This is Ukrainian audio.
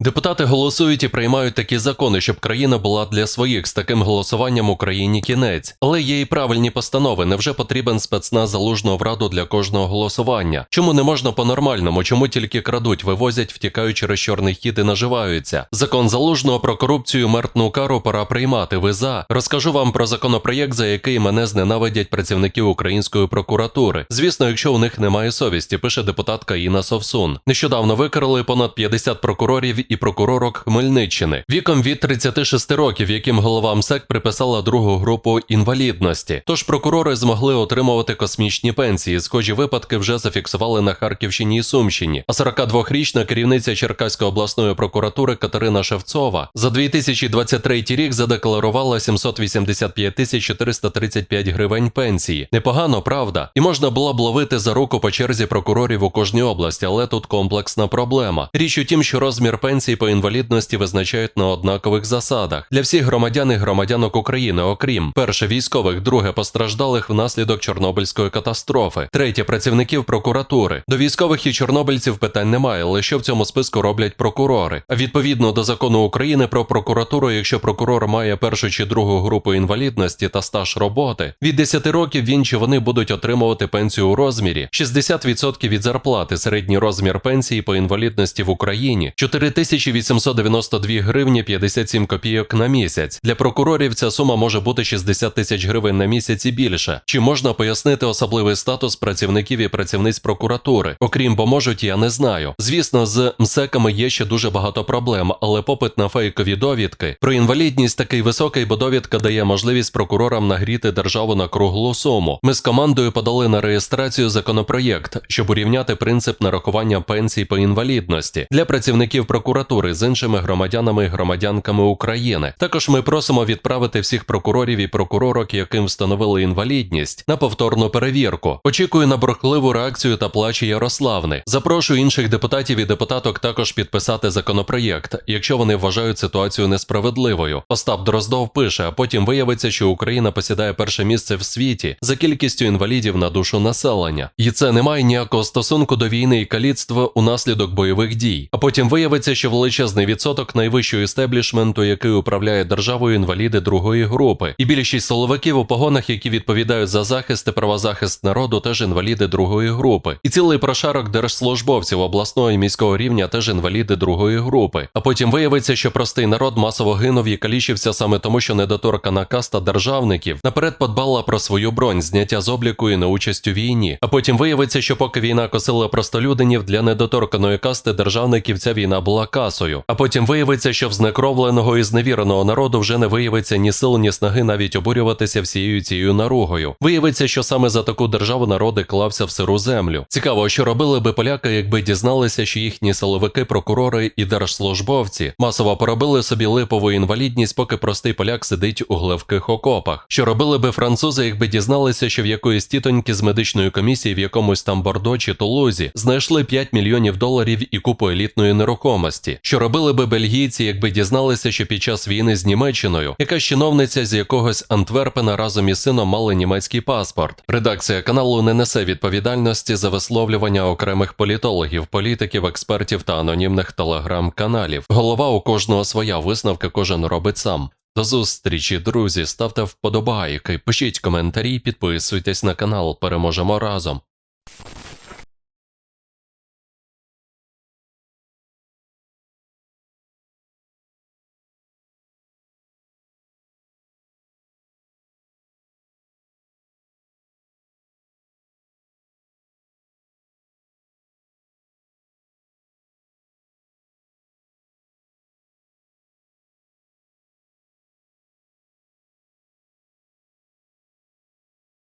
Депутати голосують і приймають такі закони, щоб країна була для своїх з таким голосуванням Україні кінець. Але є і правильні постанови. Невже потрібен спецназ залужного в раду для кожного голосування? Чому не можна по-нормальному? Чому тільки крадуть, вивозять, втікають через чорний хід і наживаються? Закон залужного про корупцію мертну кару пора приймати. Ви за розкажу вам про законопроєкт, за який мене зненавидять працівники української прокуратури. Звісно, якщо у них немає совісті, пише депутатка Інна Совсун. Нещодавно викрили понад 50 прокурорів і прокуророк Хмельниччини віком від 36 років, яким голова МСЕК приписала другу групу інвалідності. Тож прокурори змогли отримувати космічні пенсії. Схожі випадки вже зафіксували на Харківщині і Сумщині. А 42-річна керівниця Черкаської обласної прокуратури Катерина Шевцова за 2023 рік задекларувала 785 тисяч 435 гривень пенсії. Непогано, правда? І можна було б ловити за руку по черзі прокурорів у кожній області, але тут комплексна проблема. Річ у тім, що розмір пенсії по інвалідності визначають на однакових засадах для всіх громадян і громадянок України, окрім перше військових, друге постраждалих внаслідок Чорнобильської катастрофи, третє працівників прокуратури. До військових і чорнобильців питань немає, що в цьому списку роблять прокурори? А відповідно до закону України про прокуратуру, якщо прокурор має першу чи другу групу інвалідності та стаж роботи, від 10 років він чи вони будуть отримувати пенсію у розмірі 60% від зарплати. Середній розмір пенсії по інвалідності в Україні 4892 гривні 57 копійок на місяць. Для прокурорів ця сума може бути 60 тисяч гривень на місяць і більше. Чи можна пояснити особливий статус працівників і працівниць прокуратури? Окрім бо можуть, я не знаю. Звісно, з МСЕКами є ще дуже багато проблем, але попит на фейкові довідки про інвалідність такий високий, бо довідка дає можливість прокурорам нагріти державу на круглу суму. Ми з командою подали на реєстрацію законопроєкт, щоб урівняти принцип нарахування пенсій по інвалідності для працівників прокуратури з іншими громадянами і громадянками України. Також ми просимо відправити всіх прокурорів і прокуророк, яким встановили інвалідність, на повторну перевірку. Очікую на бурхливу реакцію та плачі Ярославни. Запрошую інших депутатів і депутаток також підписати законопроєкт, якщо вони вважають ситуацію несправедливою. Остап Дроздов пише, а потім виявиться, що Україна посідає перше місце в світі за кількістю інвалідів на душу населення. І це не має ніякого стосунку до війни і каліцтва унаслідок бойових дій. А потім виявиться, що величезний відсоток найвищого істеблішменту, який управляє державою інваліди другої групи, і більшість силовиків у погонах, які відповідають за захист і правозахист народу, теж інваліди другої групи, і цілий прошарок держслужбовців обласного і міського рівня теж інваліди другої групи. А потім виявиться, що простий народ масово гинув і калічився саме тому, що недоторкана каста державників наперед подбала про свою бронь, зняття з обліку і на участь у війні. А потім виявиться, що поки війна косила простолюдинів для недоторканої касти державників, ця війна була касою. А потім виявиться, що в знекровленого і зневіреного народу вже не виявиться ні сил, ні снаги навіть обурюватися всією цією наругою. Виявиться, що саме за таку державу народи клався в сиру землю. Цікаво, що робили би поляки, якби дізналися, що їхні силовики, прокурори і держслужбовці масово поробили собі липову інвалідність, поки простий поляк сидить у гливких окопах. Що робили би французи, якби дізналися, що в якоїсь тітоньки з медичної комісії в якомусь там Бордо чи Тулузі знайшли 5 мільйонів доларів і купу елітної нерухомості. Що робили би бельгійці, якби дізналися, що під час війни з Німеччиною якась чиновниця з якогось Антверпена разом із сином мали німецький паспорт. Редакція каналу не несе відповідальності за висловлювання окремих політологів, політиків, експертів та анонімних телеграм-каналів. Голова у кожного своя висновка кожен робить сам. До зустрічі, друзі. Ставте вподобайки, пишіть коментарі, підписуйтесь на канал. Переможемо разом.